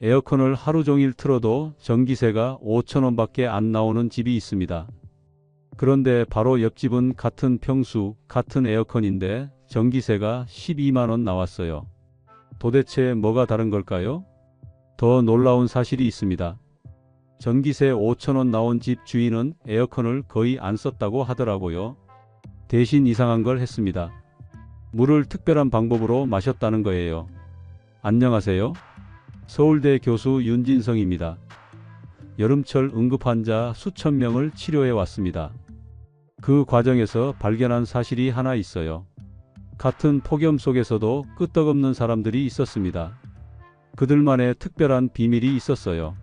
에어컨을 하루 종일 틀어도 전기세가 5천원밖에 안 나오는 집이 있습니다. 그런데 바로 옆집은 같은 평수, 같은 에어컨인데 전기세가 12만원 나왔어요. 도대체 뭐가 다른 걸까요? 더 놀라운 사실이 있습니다. 전기세 5천원 나온 집 주인은 에어컨을 거의 안 썼다고 하더라고요. 대신 이상한 걸 했습니다. 물을 특별한 방법으로 마셨다는 거예요. 안녕하세요. 서울대 교수 윤진성입니다. 여름철 응급환자 수천 명을 치료해 왔습니다. 그 과정에서 발견한 사실이 하나 있어요. 같은 폭염 속에서도 끄떡없는 사람들이 있었습니다. 그들만의 특별한 비밀이 있었어요.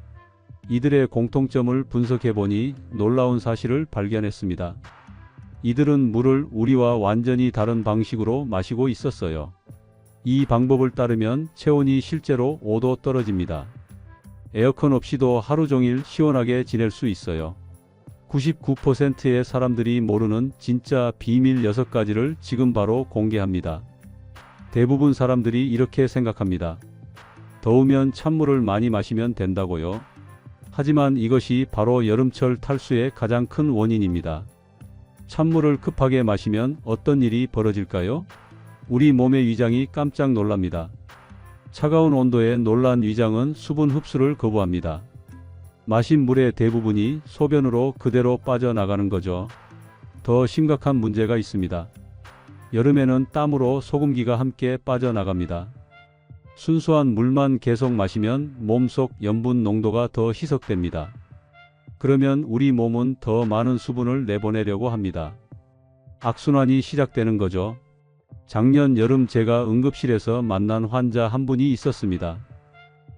이들의 공통점을 분석해 보니 놀라운 사실을 발견했습니다. 이들은 물을 우리와 완전히 다른 방식으로 마시고 있었어요. 이 방법을 따르면 체온이 실제로 5도 떨어집니다. 에어컨 없이도 하루 종일 시원하게 지낼 수 있어요. 99%의 사람들이 모르는 진짜 비밀 6가지를 지금 바로 공개합니다. 대부분 사람들이 이렇게 생각합니다. 더우면 찬물을 많이 마시면 된다고요. 하지만 이것이 바로 여름철 탈수의 가장 큰 원인입니다. 찬물을 급하게 마시면 어떤 일이 벌어질까요? 우리 몸의 위장이 깜짝 놀랍니다. 차가운 온도에 놀란 위장은 수분 흡수를 거부합니다. 마신 물의 대부분이 소변으로 그대로 빠져나가는 거죠. 더 심각한 문제가 있습니다. 여름에는 땀으로 소금기가 함께 빠져나갑니다. 순수한 물만 계속 마시면 몸속 염분 농도가 더 희석됩니다. 그러면 우리 몸은 더 많은 수분을 내보내려고 합니다. 악순환이 시작되는 거죠. 작년 여름 제가 응급실에서 만난 환자 한 분이 있었습니다.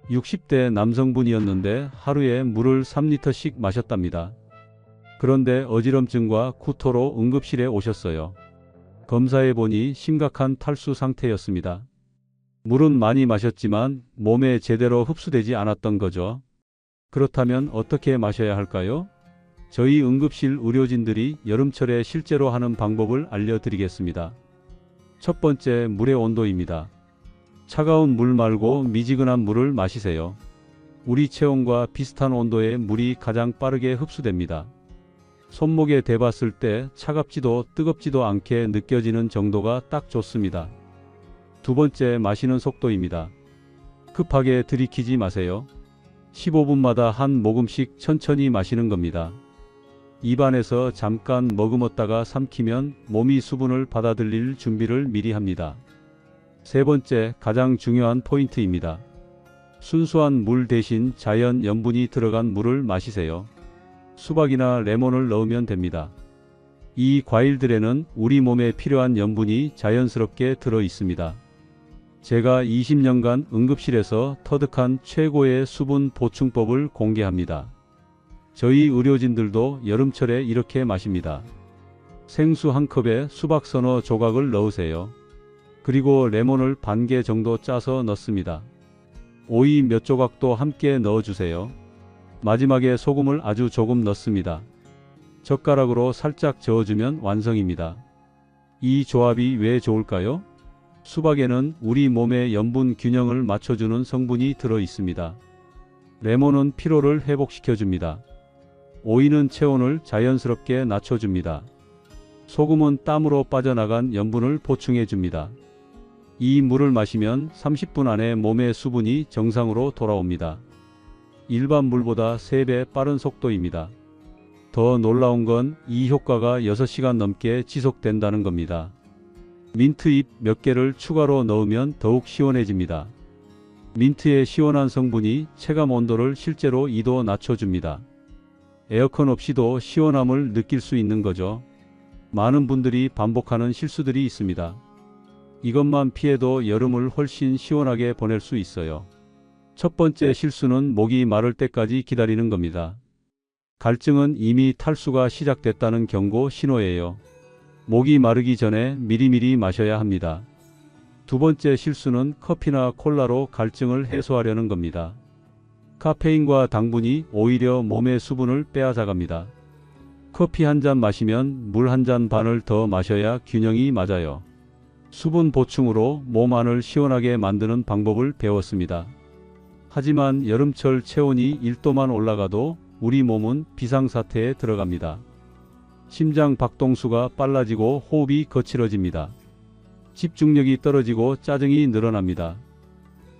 60대 남성분이었는데 하루에 물을 3리터씩 마셨답니다. 그런데 어지럼증과 구토로 응급실에 오셨어요. 검사해 보니 심각한 탈수 상태였습니다. 물은 많이 마셨지만 몸에 제대로 흡수되지 않았던 거죠. 그렇다면 어떻게 마셔야 할까요? 저희 응급실 의료진들이 여름철에 실제로 하는 방법을 알려드리겠습니다. 첫 번째, 물의 온도입니다. 차가운 물 말고 미지근한 물을 마시세요. 우리 체온과 비슷한 온도의 물이 가장 빠르게 흡수됩니다. 손목에 대봤을 때 차갑지도 뜨겁지도 않게 느껴지는 정도가 딱 좋습니다. 두 번째, 마시는 속도입니다. 급하게 들이키지 마세요. 15분마다 한 모금씩 천천히 마시는 겁니다. 입안에서 잠깐 머금었다가 삼키면 몸이 수분을 받아들일 준비를 미리 합니다. 세 번째, 가장 중요한 포인트입니다. 순수한 물 대신 자연 염분이 들어간 물을 마시세요. 수박이나 레몬을 넣으면 됩니다. 이 과일들에는 우리 몸에 필요한 염분이 자연스럽게 들어 있습니다. 제가 20년간 응급실에서 터득한 최고의 수분 보충법을 공개합니다. 저희 의료진들도 여름철에 이렇게 마십니다. 생수 한 컵에 수박 서너 조각을 넣으세요. 그리고 레몬을 반 개 정도 짜서 넣습니다. 오이 몇 조각도 함께 넣어주세요. 마지막에 소금을 아주 조금 넣습니다. 젓가락으로 살짝 저어주면 완성입니다. 이 조합이 왜 좋을까요? 수박에는 우리 몸의 염분 균형을 맞춰주는 성분이 들어 있습니다. 레몬은 피로를 회복시켜줍니다. 오이는 체온을 자연스럽게 낮춰줍니다. 소금은 땀으로 빠져나간 염분을 보충해줍니다. 이 물을 마시면 30분 안에 몸의 수분이 정상으로 돌아옵니다. 일반 물보다 3배 빠른 속도입니다. 더 놀라운 건 이 효과가 6시간 넘게 지속된다는 겁니다. 민트잎 몇 개를 추가로 넣으면 더욱 시원해집니다. 민트의 시원한 성분이 체감 온도를 실제로 2도 낮춰줍니다. 에어컨 없이도 시원함을 느낄 수 있는 거죠. 많은 분들이 반복하는 실수들이 있습니다. 이것만 피해도 여름을 훨씬 시원하게 보낼 수 있어요. 첫 번째 실수는 목이 마를 때까지 기다리는 겁니다. 갈증은 이미 탈수가 시작됐다는 경고 신호예요. 목이 마르기 전에 미리미리 마셔야 합니다. 두 번째 실수는 커피나 콜라로 갈증을 해소하려는 겁니다. 카페인과 당분이 오히려 몸의 수분을 빼앗아갑니다. 커피 한 잔 마시면 물 한 잔 반을 더 마셔야 균형이 맞아요. 수분 보충으로 몸 안을 시원하게 만드는 방법을 배웠습니다. 하지만 여름철 체온이 1도만 올라가도 우리 몸은 비상사태에 들어갑니다. 심장 박동수가 빨라지고 호흡이 거칠어집니다. 집중력이 떨어지고 짜증이 늘어납니다.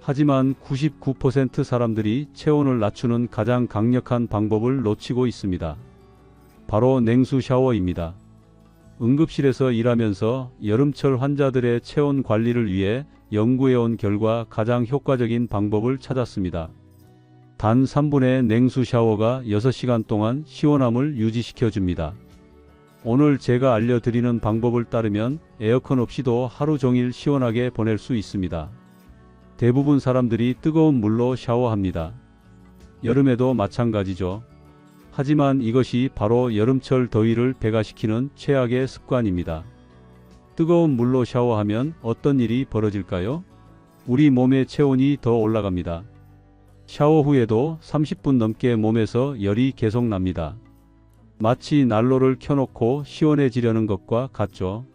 하지만 99% 사람들이 체온을 낮추는 가장 강력한 방법을 놓치고 있습니다. 바로 냉수 샤워입니다. 응급실에서 일하면서 여름철 환자들의 체온 관리를 위해 연구해온 결과 가장 효과적인 방법을 찾았습니다. 단 3분의 냉수 샤워가 6시간 동안 시원함을 유지시켜 줍니다. 오늘 제가 알려드리는 방법을 따르면 에어컨 없이도 하루 종일 시원하게 보낼 수 있습니다. 대부분 사람들이 뜨거운 물로 샤워합니다. 여름에도 마찬가지죠. 하지만 이것이 바로 여름철 더위를 배가시키는 최악의 습관입니다. 뜨거운 물로 샤워하면 어떤 일이 벌어질까요? 우리 몸의 체온이 더 올라갑니다. 샤워 후에도 30분 넘게 몸에서 열이 계속 납니다. 마치 난로를 켜놓고 시원해지려는 것과 같죠.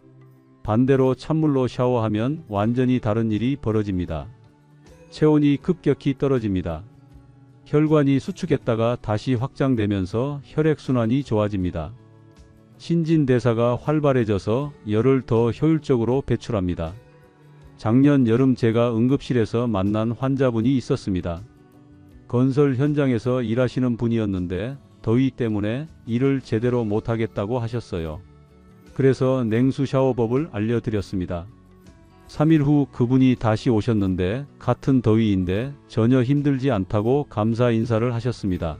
반대로 찬물로 샤워하면 완전히 다른 일이 벌어집니다. 체온이 급격히 떨어집니다. 혈관이 수축했다가 다시 확장되면서 혈액순환이 좋아집니다. 신진대사가 활발해져서 열을 더 효율적으로 배출합니다. 작년 여름 제가 응급실에서 만난 환자분이 있었습니다. 건설 현장에서 일하시는 분이었는데 더위 때문에 일을 제대로 못하겠다고 하셨어요. 그래서 냉수 샤워법을 알려드렸습니다. 3일 후 그분이 다시 오셨는데 같은 더위인데 전혀 힘들지 않다고 감사 인사를 하셨습니다.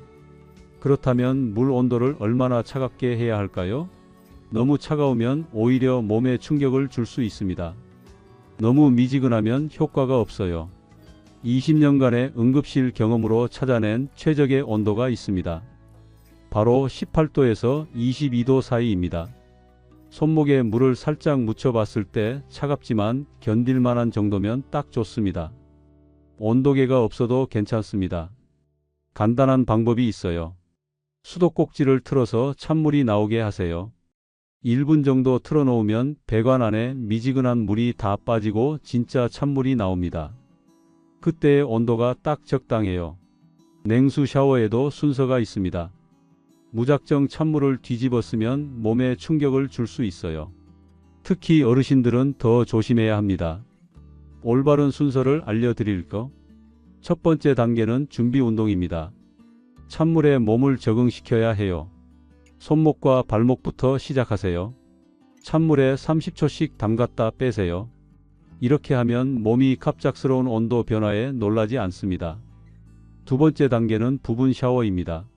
그렇다면 물 온도를 얼마나 차갑게 해야 할까요? 너무 차가우면 오히려 몸에 충격을 줄 수 있습니다. 너무 미지근하면 효과가 없어요. 20년간의 응급실 경험으로 찾아낸 최적의 온도가 있습니다. 바로 18도에서 22도 사이입니다. 손목에 물을 살짝 묻혀봤을 때 차갑지만 견딜만한 정도면 딱 좋습니다. 온도계가 없어도 괜찮습니다. 간단한 방법이 있어요. 수도꼭지를 틀어서 찬물이 나오게 하세요. 1분 정도 틀어놓으면 배관 안에 미지근한 물이 다 빠지고 진짜 찬물이 나옵니다. 그때의 온도가 딱 적당해요. 냉수 샤워에도 순서가 있습니다. 무작정 찬물을 뒤집어 쓰면 몸에 충격을 줄 수 있어요. 특히 어르신들은 더 조심해야 합니다. 올바른 순서를 알려드릴 거. 첫 번째 단계는 준비 운동입니다. 찬물에 몸을 적응시켜야 해요. 손목과 발목부터 시작하세요. 찬물에 30초씩 담갔다 빼세요. 이렇게 하면 몸이 갑작스러운 온도 변화에 놀라지 않습니다. 두 번째 단계는 부분 샤워입니다.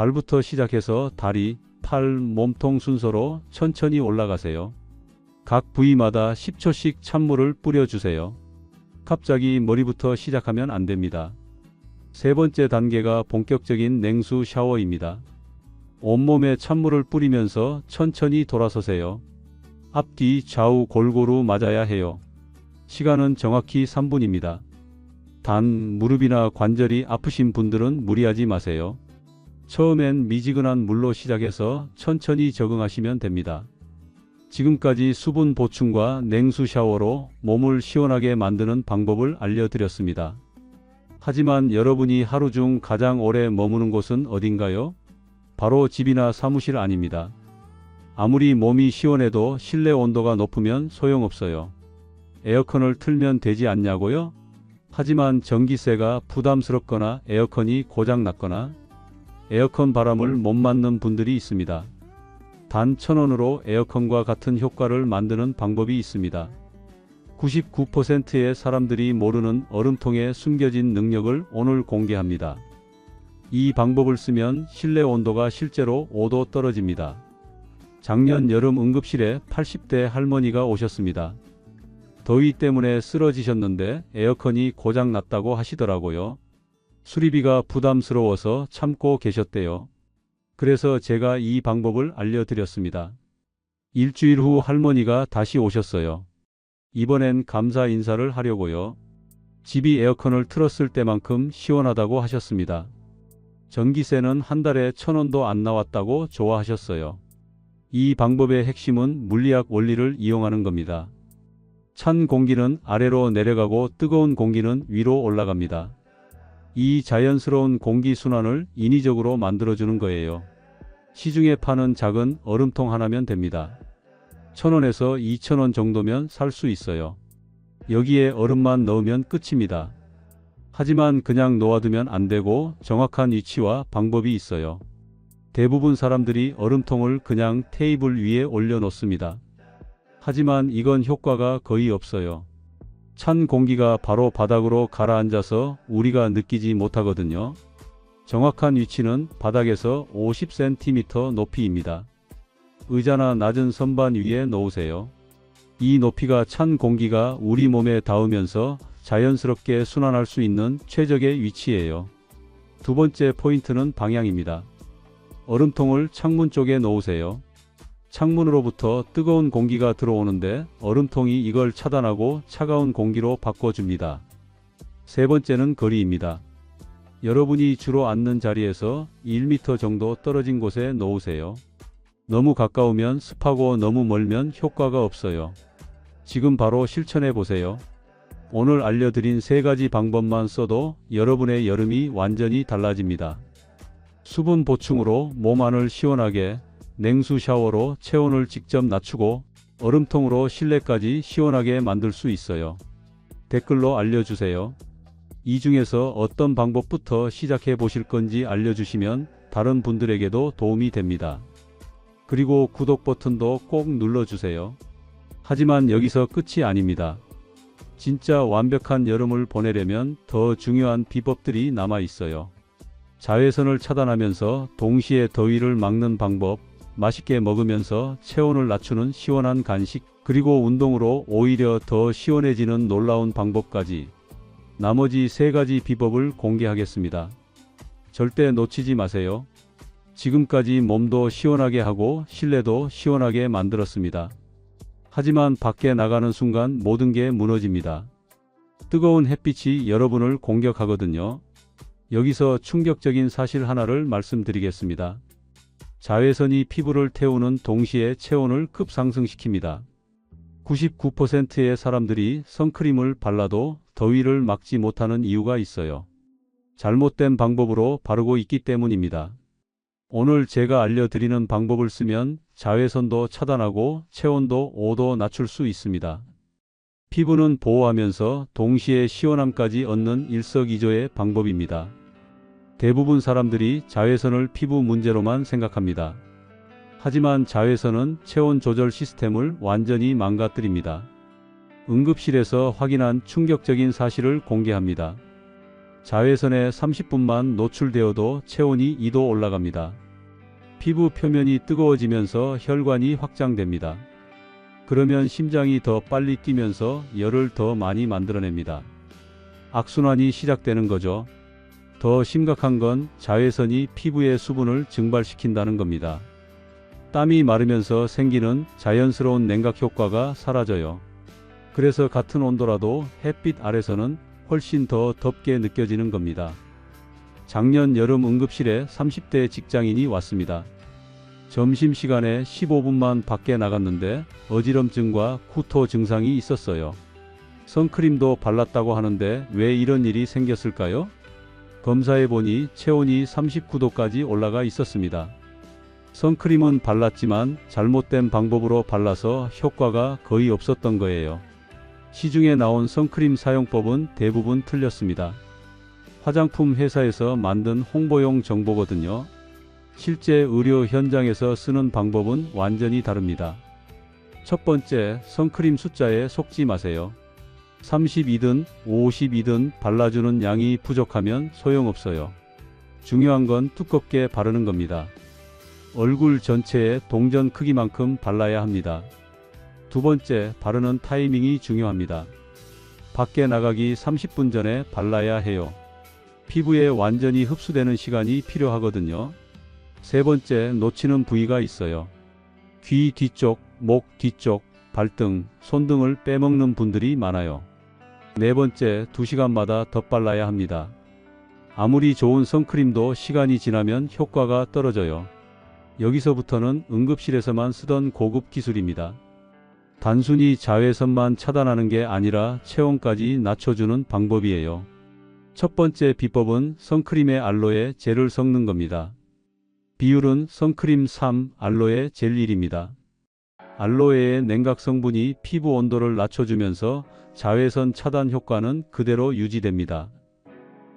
발부터 시작해서 다리, 팔, 몸통 순서로 천천히 올라가세요. 각 부위마다 10초씩 찬물을 뿌려주세요. 갑자기 머리부터 시작하면 안 됩니다. 세 번째 단계가 본격적인 냉수 샤워입니다. 온몸에 찬물을 뿌리면서 천천히 돌아서세요. 앞뒤 좌우 골고루 맞아야 해요. 시간은 정확히 3분입니다. 단 무릎이나 관절이 아프신 분들은 무리하지 마세요. 처음엔 미지근한 물로 시작해서 천천히 적응하시면 됩니다. 지금까지 수분 보충과 냉수 샤워로 몸을 시원하게 만드는 방법을 알려드렸습니다. 하지만 여러분이 하루 중 가장 오래 머무는 곳은 어딘가요? 바로 집이나 사무실 아닙니다. 아무리 몸이 시원해도 실내 온도가 높으면 소용없어요. 에어컨을 틀면 되지 않냐고요? 하지만 전기세가 부담스럽거나 에어컨이 고장났거나 에어컨 바람을 못 맞는 분들이 있습니다. 단 천원으로 에어컨과 같은 효과를 만드는 방법이 있습니다. 99%의 사람들이 모르는 얼음통에 숨겨진 능력을 오늘 공개합니다. 이 방법을 쓰면 실내 온도가 실제로 5도 떨어집니다. 작년 여름 응급실에 80대 할머니가 오셨습니다. 더위 때문에 쓰러지셨는데 에어컨이 고장 났다고 하시더라고요. 수리비가 부담스러워서 참고 계셨대요. 그래서 제가 이 방법을 알려드렸습니다. 일주일 후 할머니가 다시 오셨어요. 이번엔 감사 인사를 하려고요. 집이 에어컨을 틀었을 때만큼 시원하다고 하셨습니다. 전기세는 한 달에 천 원도 안 나왔다고 좋아하셨어요. 이 방법의 핵심은 물리학 원리를 이용하는 겁니다. 찬 공기는 아래로 내려가고 뜨거운 공기는 위로 올라갑니다. 이 자연스러운 공기 순환을 인위적으로 만들어주는 거예요. 시중에 파는 작은 얼음통 하나면 됩니다. 1000원에서 2000원 정도면 살 수 있어요. 여기에 얼음만 넣으면 끝입니다. 하지만 그냥 놓아두면 안 되고 정확한 위치와 방법이 있어요. 대부분 사람들이 얼음통을 그냥 테이블 위에 올려 놓습니다. 하지만 이건 효과가 거의 없어요. 찬 공기가 바로 바닥으로 가라앉아서 우리가 느끼지 못하거든요. 정확한 위치는 바닥에서 50cm 높이입니다. 의자나 낮은 선반 위에 놓으세요. 이 높이가 찬 공기가 우리 몸에 닿으면서 자연스럽게 순환할 수 있는 최적의 위치예요. 두 번째 포인트는 방향입니다. 얼음통을 창문 쪽에 놓으세요. 창문으로부터 뜨거운 공기가 들어오는데 얼음통이 이걸 차단하고 차가운 공기로 바꿔줍니다. 세 번째는 거리입니다. 여러분이 주로 앉는 자리에서 1m 정도 떨어진 곳에 놓으세요. 너무 가까우면 습하고 너무 멀면 효과가 없어요. 지금 바로 실천해 보세요. 오늘 알려드린 세 가지 방법만 써도 여러분의 여름이 완전히 달라집니다. 수분 보충으로 몸 안을 시원하게, 냉수 샤워로 체온을 직접 낮추고 얼음통으로 실내까지 시원하게 만들 수 있어요. 댓글로 알려주세요. 이 중에서 어떤 방법부터 시작해 보실 건지 알려주시면 다른 분들에게도 도움이 됩니다. 그리고 구독 버튼도 꼭 눌러주세요. 하지만 여기서 끝이 아닙니다. 진짜 완벽한 여름을 보내려면 더 중요한 비법들이 남아 있어요. 자외선을 차단하면서 동시에 더위를 막는 방법, 맛있게 먹으면서 체온을 낮추는 시원한 간식, 그리고 운동으로 오히려 더 시원해지는 놀라운 방법까지 나머지 세 가지 비법을 공개하겠습니다. 절대 놓치지 마세요. 지금까지 몸도 시원하게 하고 실내도 시원하게 만들었습니다. 하지만 밖에 나가는 순간 모든 게 무너집니다. 뜨거운 햇빛이 여러분을 공격하거든요. 여기서 충격적인 사실 하나를 말씀드리겠습니다. 자외선이 피부를 태우는 동시에 체온을 급상승시킵니다. 99%의 사람들이 선크림을 발라도 더위를 막지 못하는 이유가 있어요. 잘못된 방법으로 바르고 있기 때문입니다. 오늘 제가 알려드리는 방법을 쓰면 자외선도 차단하고 체온도 5도 낮출 수 있습니다. 피부는 보호하면서 동시에 시원함까지 얻는 일석이조의 방법입니다. 대부분 사람들이 자외선을 피부 문제로만 생각합니다. 하지만 자외선은 체온 조절 시스템을 완전히 망가뜨립니다. 응급실에서 확인한 충격적인 사실을 공개합니다. 자외선에 30분만 노출되어도 체온이 2도 올라갑니다. 피부 표면이 뜨거워지면서 혈관이 확장됩니다. 그러면 심장이 더 빨리 뛰면서 열을 더 많이 만들어냅니다. 악순환이 시작되는 거죠. 더 심각한 건 자외선이 피부의 수분을 증발시킨다는 겁니다. 땀이 마르면서 생기는 자연스러운 냉각 효과가 사라져요. 그래서 같은 온도라도 햇빛 아래서는 훨씬 더 덥게 느껴지는 겁니다. 작년 여름 응급실에 30대 직장인이 왔습니다. 점심시간에 15분만 밖에 나갔는데 어지럼증과 쿠토 증상이 있었어요. 선크림도 발랐다고 하는데 왜 이런 일이 생겼을까요? 검사해 보니 체온이 39도까지 올라가 있었습니다. 선크림은 발랐지만 잘못된 방법으로 발라서 효과가 거의 없었던 거예요. 시중에 나온 선크림 사용법은 대부분 틀렸습니다. 화장품 회사에서 만든 홍보용 정보거든요. 실제 의료 현장에서 쓰는 방법은 완전히 다릅니다. 첫 번째, 선크림 숫자에 속지 마세요. 32든 52든 발라주는 양이 부족하면 소용없어요. 중요한 건 두껍게 바르는 겁니다. 얼굴 전체에 동전 크기만큼 발라야 합니다. 두 번째, 바르는 타이밍이 중요합니다. 밖에 나가기 30분 전에 발라야 해요. 피부에 완전히 흡수되는 시간이 필요하거든요. 세 번째, 놓치는 부위가 있어요. 귀 뒤쪽, 목 뒤쪽, 발등, 손 등을 빼먹는 분들이 많아요. 네 번째, 2시간마다 덧발라야 합니다. 아무리 좋은 선크림도 시간이 지나면 효과가 떨어져요. 여기서부터는 응급실에서만 쓰던 고급 기술입니다. 단순히 자외선만 차단하는 게 아니라 체온까지 낮춰주는 방법이에요. 첫 번째 비법은 선크림의 알로에 젤을 섞는 겁니다. 비율은 선크림 3, 알로에 젤 1입니다. 알로에의 냉각 성분이 피부 온도를 낮춰주면서 자외선 차단 효과는 그대로 유지됩니다.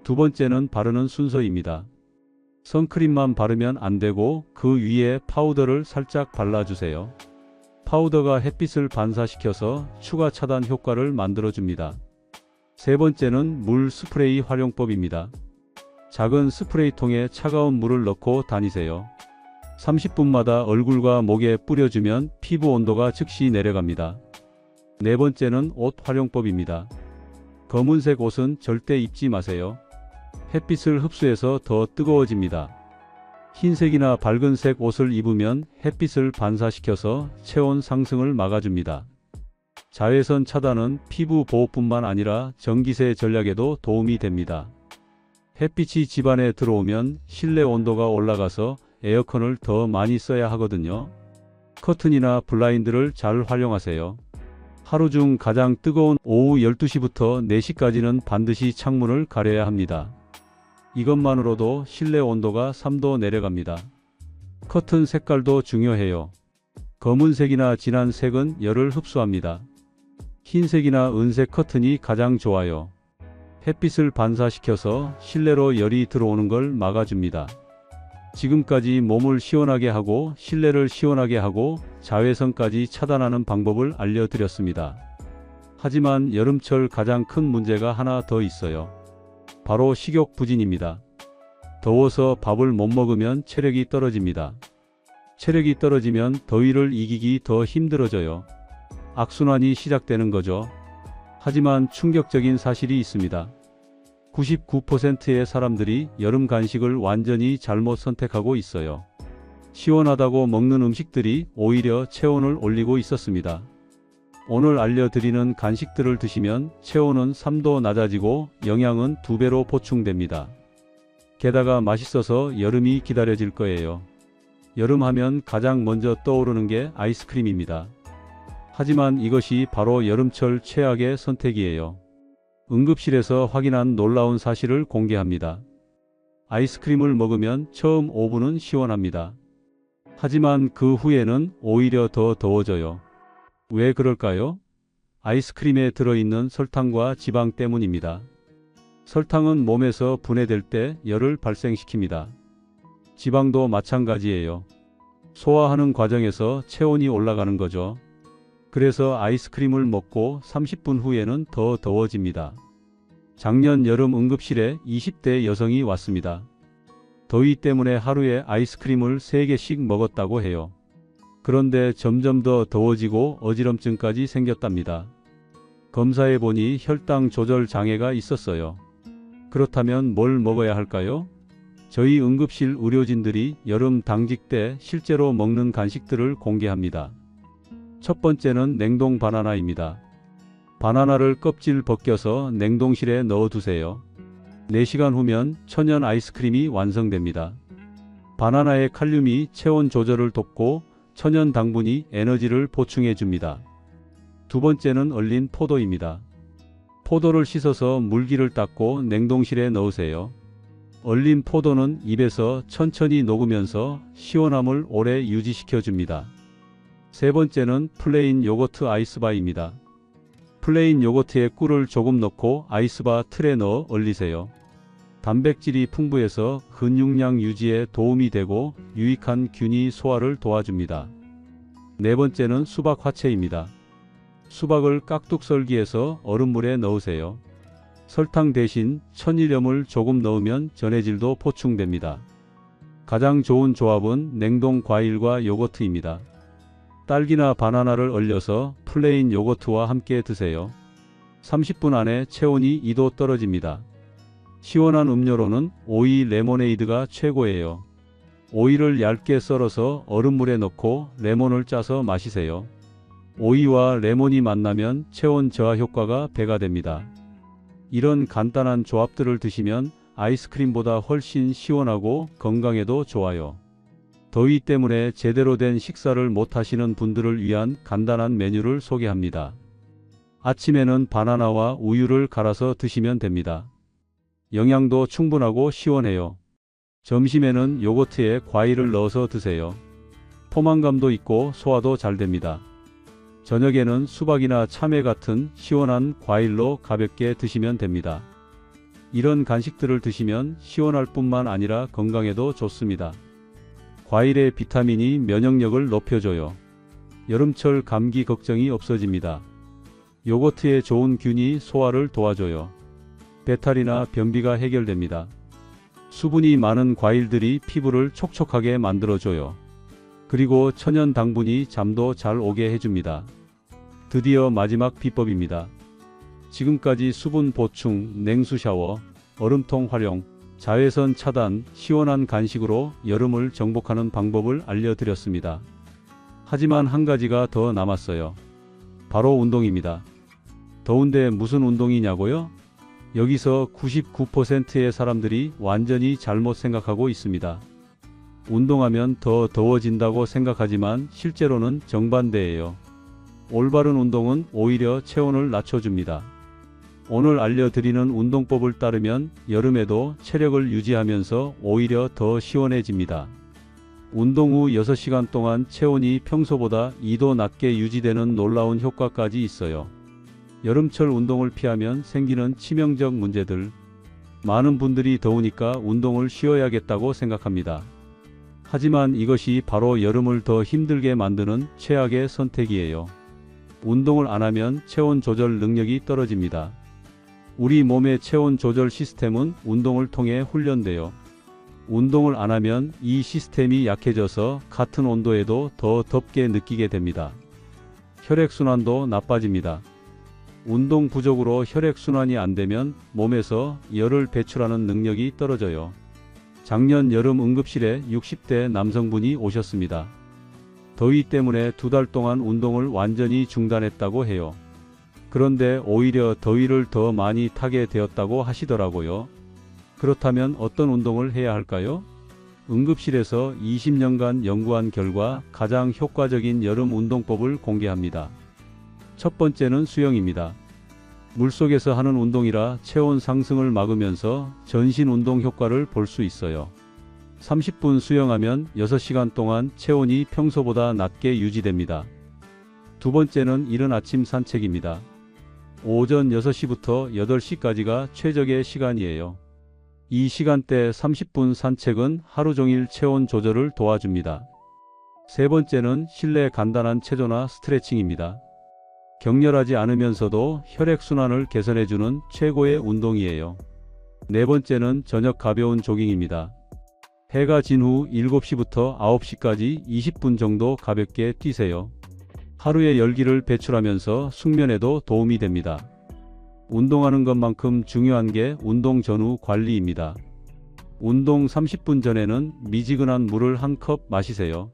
두 번째는 바르는 순서입니다. 선크림만 바르면 안 되고 그 위에 파우더를 살짝 발라주세요. 파우더가 햇빛을 반사시켜서 추가 차단 효과를 만들어줍니다. 세 번째는 물 스프레이 활용법입니다. 작은 스프레이통에 차가운 물을 넣고 다니세요. 30분마다 얼굴과 목에 뿌려주면 피부 온도가 즉시 내려갑니다. 네 번째는 옷 활용법입니다. 검은색 옷은 절대 입지 마세요. 햇빛을 흡수해서 더 뜨거워집니다. 흰색이나 밝은색 옷을 입으면 햇빛을 반사시켜서 체온 상승을 막아줍니다. 자외선 차단은 피부 보호뿐만 아니라 전기세 전략에도 도움이 됩니다. 햇빛이 집안에 들어오면 실내 온도가 올라가서 에어컨을 더 많이 써야 하거든요. 커튼이나 블라인드를 잘 활용하세요. 하루 중 가장 뜨거운 오후 12시부터 4시까지는 반드시 창문을 가려야 합니다. 이것만으로도 실내 온도가 3도 내려갑니다. 커튼 색깔도 중요해요. 검은색이나 진한 색은 열을 흡수합니다. 흰색이나 은색 커튼이 가장 좋아요. 햇빛을 반사시켜서 실내로 열이 들어오는 걸 막아줍니다. 지금까지 몸을 시원하게 하고 실내를 시원하게 하고 자외선까지 차단하는 방법을 알려드렸습니다. 하지만 여름철 가장 큰 문제가 하나 더 있어요. 바로 식욕 부진입니다. 더워서 밥을 못 먹으면 체력이 떨어집니다. 체력이 떨어지면 더위를 이기기 더 힘들어져요. 악순환이 시작되는 거죠. 하지만 충격적인 사실이 있습니다. 99%의 사람들이 여름 간식을 완전히 잘못 선택하고 있어요. 시원하다고 먹는 음식들이 오히려 체온을 올리고 있었습니다. 오늘 알려드리는 간식들을 드시면 체온은 3도 낮아지고 영양은 2배로 보충됩니다. 게다가 맛있어서 여름이 기다려질 거예요. 여름 하면 가장 먼저 떠오르는 게 아이스크림입니다. 하지만 이것이 바로 여름철 최악의 선택이에요. 응급실에서 확인한 놀라운 사실을 공개합니다. 아이스크림을 먹으면 처음 5분은 시원합니다. 하지만 그 후에는 오히려 더 더워져요. 왜 그럴까요? 아이스크림에 들어있는 설탕과 지방 때문입니다. 설탕은 몸에서 분해될 때 열을 발생시킵니다. 지방도 마찬가지예요. 소화하는 과정에서 체온이 올라가는 거죠. 그래서 아이스크림을 먹고 30분 후에는 더 더워집니다. 작년 여름 응급실에 20대 여성이 왔습니다. 더위 때문에 하루에 아이스크림을 3개씩 먹었다고 해요. 그런데 점점 더 더워지고 어지럼증까지 생겼답니다. 검사해 보니 혈당 조절 장애가 있었어요. 그렇다면 뭘 먹어야 할까요? 저희 응급실 의료진들이 여름 당직 때 실제로 먹는 간식들을 공개합니다. 첫 번째는 냉동 바나나입니다. 바나나를 껍질 벗겨서 냉동실에 넣어두세요. 4시간 후면 천연 아이스크림이 완성됩니다. 바나나의 칼륨이 체온 조절을 돕고 천연 당분이 에너지를 보충해 줍니다. 두 번째는 얼린 포도입니다. 포도를 씻어서 물기를 닦고 냉동실에 넣으세요. 얼린 포도는 입에서 천천히 녹으면서 시원함을 오래 유지시켜 줍니다. 세 번째는 플레인 요거트 아이스바입니다. 플레인 요거트에 꿀을 조금 넣고 아이스바 틀에 넣어 얼리세요. 단백질이 풍부해서 근육량 유지에 도움이 되고 유익한 균이 소화를 도와줍니다. 네 번째는 수박 화채입니다. 수박을 깍둑 썰기해서 얼음물에 넣으세요. 설탕 대신 천일염을 조금 넣으면 전해질도 보충됩니다. 가장 좋은 조합은 냉동 과일과 요거트입니다. 딸기나 바나나를 얼려서 플레인 요거트와 함께 드세요. 30분 안에 체온이 2도 떨어집니다. 시원한 음료로는 오이 레모네이드가 최고예요. 오이를 얇게 썰어서 얼음물에 넣고 레몬을 짜서 마시세요. 오이와 레몬이 만나면 체온 저하 효과가 배가 됩니다. 이런 간단한 조합들을 드시면 아이스크림보다 훨씬 시원하고 건강에도 좋아요. 더위 때문에 제대로 된 식사를 못 하시는 분들을 위한 간단한 메뉴를 소개합니다. 아침에는 바나나와 우유를 갈아서 드시면 됩니다. 영양도 충분하고 시원해요. 점심에는 요거트에 과일을 넣어서 드세요. 포만감도 있고 소화도 잘 됩니다. 저녁에는 수박이나 참외 같은 시원한 과일로 가볍게 드시면 됩니다. 이런 간식들을 드시면 시원할 뿐만 아니라 건강에도 좋습니다. 과일의 비타민이 면역력을 높여줘요. 여름철 감기 걱정이 없어집니다. 요거트에 좋은 균이 소화를 도와줘요. 배탈이나 변비가 해결됩니다. 수분이 많은 과일들이 피부를 촉촉하게 만들어줘요. 그리고 천연 당분이 잠도 잘 오게 해줍니다. 드디어 마지막 비법입니다. 지금까지 수분 보충, 냉수 샤워, 얼음통 활용, 자외선 차단, 시원한 간식으로 여름을 정복하는 방법을 알려드렸습니다. 하지만 한 가지가 더 남았어요. 바로 운동입니다. 더운데 무슨 운동이냐고요? 여기서 99%의 사람들이 완전히 잘못 생각하고 있습니다. 운동하면 더 더워진다고 생각하지만 실제로는 정반대예요. 올바른 운동은 오히려 체온을 낮춰줍니다. 오늘 알려드리는 운동법을 따르면 여름에도 체력을 유지하면서 오히려 더 시원해집니다. 운동 후 6시간 동안 체온이 평소보다 2도 낮게 유지되는 놀라운 효과까지 있어요. 여름철 운동을 피하면 생기는 치명적 문제들. 많은 분들이 더우니까 운동을 쉬어야겠다고 생각합니다. 하지만 이것이 바로 여름을 더 힘들게 만드는 최악의 선택이에요. 운동을 안 하면 체온 조절 능력이 떨어집니다. 우리 몸의 체온 조절 시스템은 운동을 통해 훈련돼요. 운동을 안 하면 이 시스템이 약해져서 같은 온도에도 더 덥게 느끼게 됩니다. 혈액순환도 나빠집니다. 운동 부족으로 혈액순환이 안 되면 몸에서 열을 배출하는 능력이 떨어져요. 작년 여름 응급실에 60대 남성분이 오셨습니다. 더위 때문에 두 달 동안 운동을 완전히 중단했다고 해요. 그런데 오히려 더위를 더 많이 타게 되었다고 하시더라고요. 그렇다면 어떤 운동을 해야 할까요? 응급실에서 20년간 연구한 결과 가장 효과적인 여름 운동법을 공개합니다. 첫 번째는 수영입니다. 물속에서 하는 운동이라 체온 상승을 막으면서 전신 운동 효과를 볼 수 있어요. 30분 수영하면 6시간 동안 체온이 평소보다 낮게 유지됩니다. 두 번째는 이른 아침 산책입니다. 오전 6시부터 8시까지가 최적의 시간이에요. 이 시간대 30분 산책은 하루 종일 체온 조절을 도와줍니다. 세 번째는 실내 간단한 체조나 스트레칭입니다. 격렬하지 않으면서도 혈액순환을 개선해주는 최고의 운동이에요. 네 번째는 저녁 가벼운 조깅입니다. 해가 진 후 7시부터 9시까지 20분 정도 가볍게 뛰세요. 하루의 열기를 배출하면서 숙면에도 도움이 됩니다. 운동하는 것만큼 중요한 게 운동 전후 관리입니다. 운동 30분 전에는 미지근한 물을 한 컵 마시세요.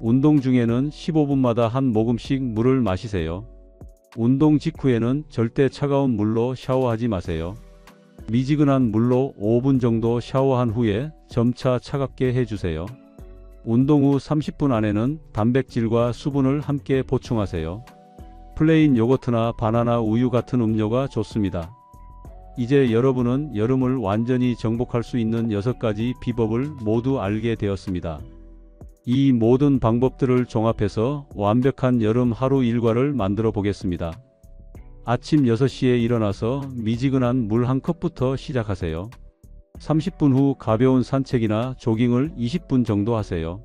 운동 중에는 15분마다 한 모금씩 물을 마시세요. 운동 직후에는 절대 차가운 물로 샤워하지 마세요. 미지근한 물로 5분 정도 샤워한 후에 점차 차갑게 해주세요. 운동 후 30분 안에는 단백질과 수분을 함께 보충하세요. 플레인 요거트나 바나나 우유 같은 음료가 좋습니다. 이제 여러분은 여름을 완전히 정복할 수 있는 6가지 비법을 모두 알게 되었습니다. 이 모든 방법들을 종합해서 완벽한 여름 하루 일과를 만들어 보겠습니다. 아침 6시에 일어나서 미지근한 물 한 컵부터 시작하세요. 30분 후 가벼운 산책이나 조깅을 20분 정도 하세요.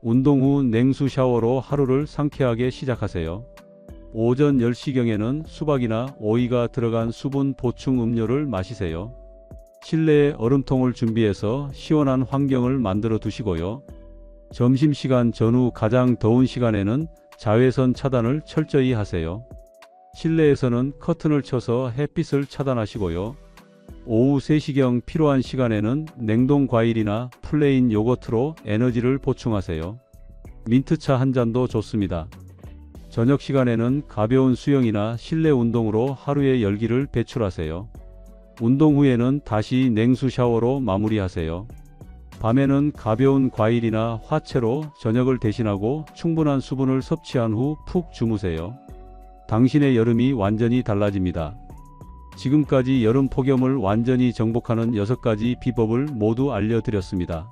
운동 후 냉수 샤워로 하루를 상쾌하게 시작하세요. 오전 10시경에는 수박이나 오이가 들어간 수분 보충 음료를 마시세요. 실내에 얼음통을 준비해서 시원한 환경을 만들어 두시고요. 점심시간 전후 가장 더운 시간에는 자외선 차단을 철저히 하세요. 실내에서는 커튼을 쳐서 햇빛을 차단하시고요. 오후 3시경 필요한 시간에는 냉동 과일이나 플레인 요거트로 에너지를 보충하세요. 민트차 한 잔도 좋습니다. 저녁 시간에는 가벼운 수영이나 실내 운동으로 하루의 열기를 배출하세요. 운동 후에는 다시 냉수 샤워로 마무리하세요. 밤에는 가벼운 과일이나 화채로 저녁을 대신하고 충분한 수분을 섭취한 후 푹 주무세요. 당신의 여름이 완전히 달라집니다. 지금까지 여름 폭염을 완전히 정복하는 6가지 비법을 모두 알려드렸습니다.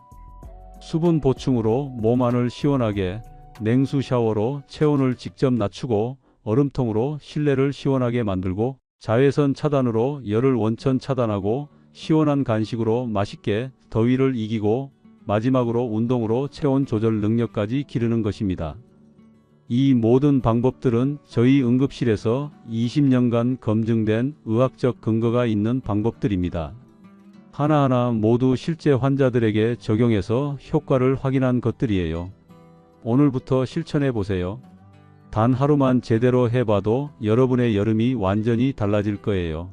수분 보충으로 몸 안을 시원하게, 냉수 샤워로 체온을 직접 낮추고 얼음통으로 실내를 시원하게 만들고 자외선 차단으로 열을 원천 차단하고 시원한 간식으로 맛있게 더위를 이기고 마지막으로 운동으로 체온 조절 능력까지 기르는 것입니다. 이 모든 방법들은 저희 응급실에서 20년간 검증된 의학적 근거가 있는 방법들입니다. 하나하나 모두 실제 환자들에게 적용해서 효과를 확인한 것들이에요. 오늘부터 실천해 보세요. 단 하루만 제대로 해봐도 여러분의 여름이 완전히 달라질 거예요.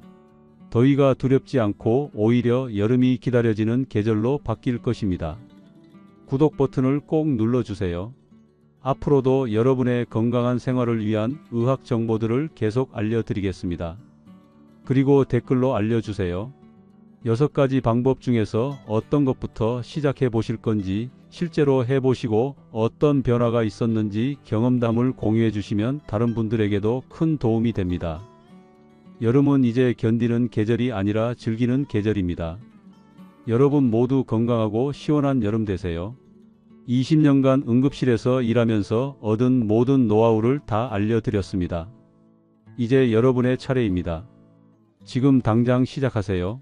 더위가 두렵지 않고 오히려 여름이 기다려지는 계절로 바뀔 것입니다. 구독 버튼을 꼭 눌러주세요. 앞으로도 여러분의 건강한 생활을 위한 의학 정보들을 계속 알려드리겠습니다. 그리고 댓글로 알려주세요. 여섯 가지 방법 중에서 어떤 것부터 시작해 보실 건지 실제로 해보시고 어떤 변화가 있었는지 경험담을 공유해 주시면 다른 분들에게도 큰 도움이 됩니다. 여름은 이제 견디는 계절이 아니라 즐기는 계절입니다. 여러분 모두 건강하고 시원한 여름 되세요. 20년간 응급실에서 일하면서 얻은 모든 노하우를 다 알려드렸습니다. 이제 여러분의 차례입니다. 지금 당장 시작하세요.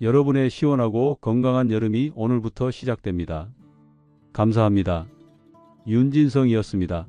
여러분의 시원하고 건강한 여름이 오늘부터 시작됩니다. 감사합니다. 윤진성이었습니다.